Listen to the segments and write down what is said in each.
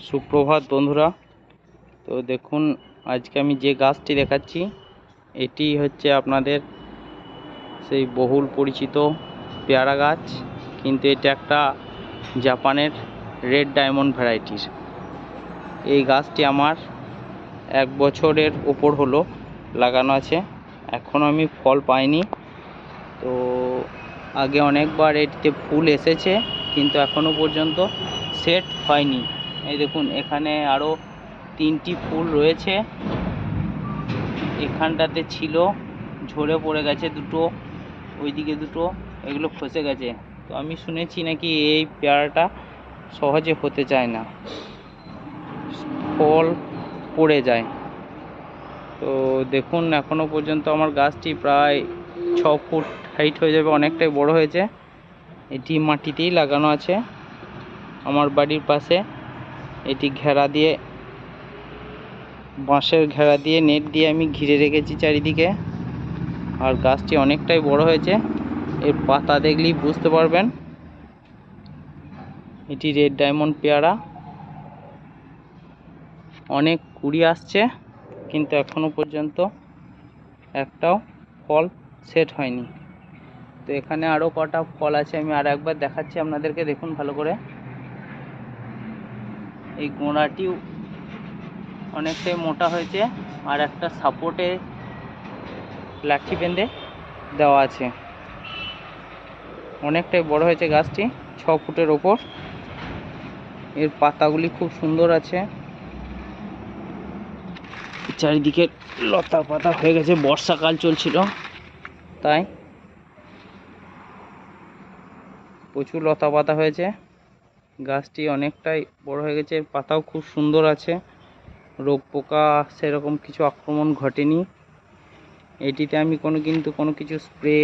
সুপ্রভাত বন্ধুরা। তো দেখুন, আজকে আমি যে গাছটি দেখাচ্ছি, এটি হচ্ছে আপনাদের সেই বহুল পরিচিত পেয়ারা গাছ, কিন্তু এটা একটা জাপানের রেড ডায়মন্ড ভ্যারাইটির। এই গাছটি আমার এক বছরের ওপর হলো লাগানো আছে। এখনও আমি ফল পাইনি। তো আগে অনেকবার এটিতে ফুল এসেছে, কিন্তু এখনও পর্যন্ত সেট হয়নি। এই দেখুন, এখানে আরও তিনটি ফুল রয়েছে। এখানটাতে ছিল, ঝরে পড়ে গেছে দুটো, ওইদিকে দুটো, এগুলো খসে গেছে। তো আমি শুনেছি নাকি এই পেয়ারাটা সহজে হতে চায় না। ফল পড়ে যায়। তো দেখুন, এখনও পর্যন্ত আমার গাছটি প্রায় ছ ফুট হাইট হয়ে যাবে, অনেকটাই বড় হয়েছে। এটি মাটিতেই লাগানো আছে। আমার বাড়ির পাশে এটি ঘেরা দিয়ে, বাঁশের ঘেরা দিয়ে নেট দিয়ে আমি ঘিরে রেখেছি চারিদিকে। আর গাছটি অনেকটাই বড় হয়েছে। এর পাতা দেখলেই বুঝতে পারবেন। এটি রেড ডায়মন্ড পেয়ারা। অনেক কুড়ি আসছে, কিন্তু এখনও পর্যন্ত একটাও ফল সেট হয়নি। তো এখানে আরও কটা ফল আছে, আমি আর একবার দেখাচ্ছি আপনাদেরকে। দেখুন ভালো করে। এই গোড়াটিও অনেকটাই মোটা হয়েছে আর একটা সাপোর্টে লাঠি বেঁধে দেওয়া আছে। অনেকটাই বড় হয়েছে গাছটি, ছ ফুটের ওপর। এর পাতাগুলি খুব সুন্দর আছে। চারিদিকে লতা পাতা হয়ে গেছে, বর্ষাকাল চলছিল, তাই প্রচুর লতা পাতা হয়েছে। গাছটি অনেকটাই বড় হয়ে গেছে, পাতাও খুব সুন্দর আছে। রোগ পোকা, সেরকম কিছু আক্রমণ ঘটেনি। এটিতে আমি কোনো কিন্তু কোনো কিছু স্প্রে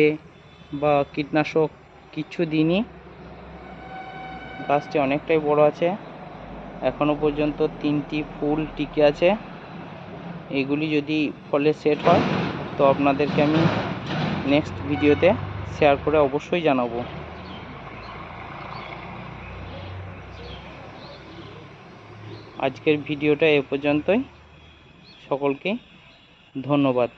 বা কীটনাশক কিছু দিইনি। গাছটি অনেকটাই বড় আছে। এখনও পর্যন্ত তিনটি ফুল টিকে আছে। এগুলি যদি ফলে সেট হয়, তো আপনাদেরকে আমি নেক্সট ভিডিওতে শেয়ার করে অবশ্যই জানাব। আজকের ভিডিওটা এ পর্যন্তই। সকলকে ধন্যবাদ।